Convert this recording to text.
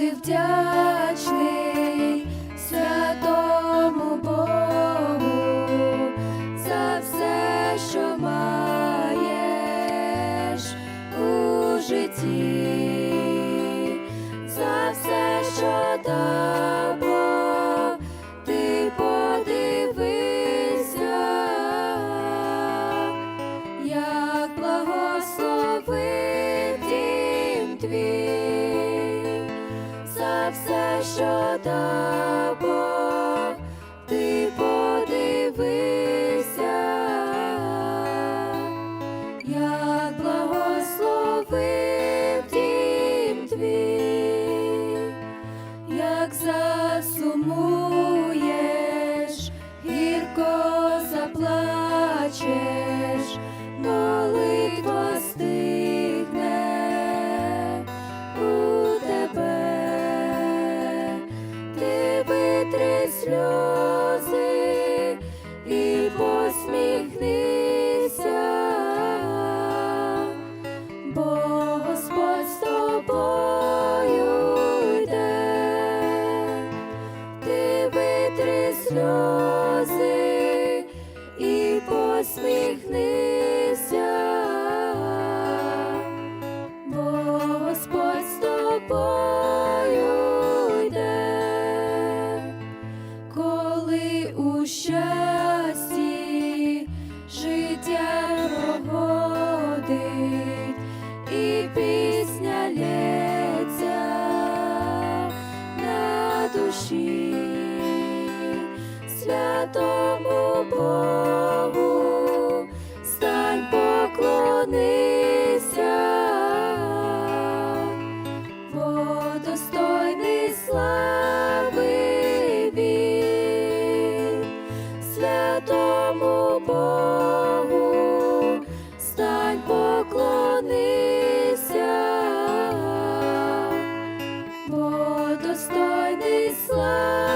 завжди вдячний святому Богу за все, що маєш у житті, за все, що дав ти подивися, як благословив дім твій, дав Бог, ти подивися, як благословив дім твій, як засумуєш, витри сльози і посміхнися, бо Господь з тобою йде, ти витри сльози і посміхнися, у щасті життя проходить і пісня лється на душі святому Богу стань поклонися, бо достойний слав. святому Богу, стань поклонися, бо достойний слав.